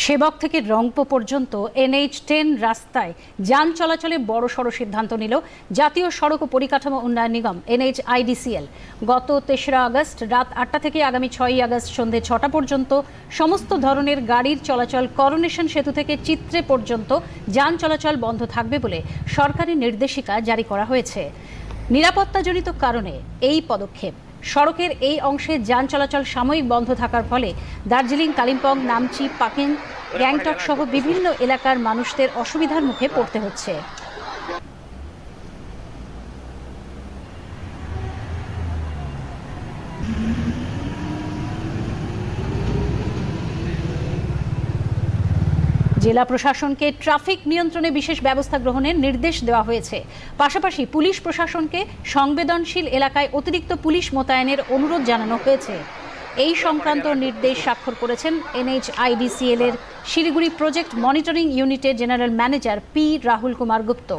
সেবক থেকে রংপো পর্যন্ত এনএইচ টেন রাস্তায় যান চলাচলে বড় সড় সিদ্ধান্ত নিল জাতীয় সড়ক ও পরিকাঠামো উন্নয়ন নিগম, এনএইচ আইডিসিএল। গত তেসরা আগস্ট রাত আটটা থেকে আগামী ছয়ই আগস্ট সন্ধে ছটা পর্যন্ত সমস্ত ধরনের গাড়ির চলাচল করোনেশন সেতু থেকে চিত্রে পর্যন্ত যান চলাচল বন্ধ থাকবে বলে সরকারি নির্দেশিকা জারি করা হয়েছে। নিরাপত্তাজনিত কারণে এই পদক্ষেপ সড়কের এই অংশে যান চলাচল সাময়িক বন্ধ থাকার ফলে দার্জিলিং, কালিম্পং, নামচি, পাকিং, গ্যাংটক সহ বিভিন্ন এলাকার মানুষদের অসুবিধার মুখে পড়তে হচ্ছে। জেলা প্রশাসনকে ট্রাফিক নিয়ন্ত্রণে বিশেষ ব্যবস্থা গ্রহণের নির্দেশ দেওয়া হয়েছে। পাশাপাশি পুলিশ প্রশাসনকে সংবেদনশীল এলাকায় অতিরিক্ত পুলিশ মোতায়েনের অনুরোধ জানানো হয়েছে। এই সংক্রান্ত নির্দেশ স্বাক্ষর করেছেন এনএইচআইডিসিএল এর শিলিগুড়ি প্রজেক্ট মনিটরিং ইউনিটের general manager P Rahul Kumar Gupta.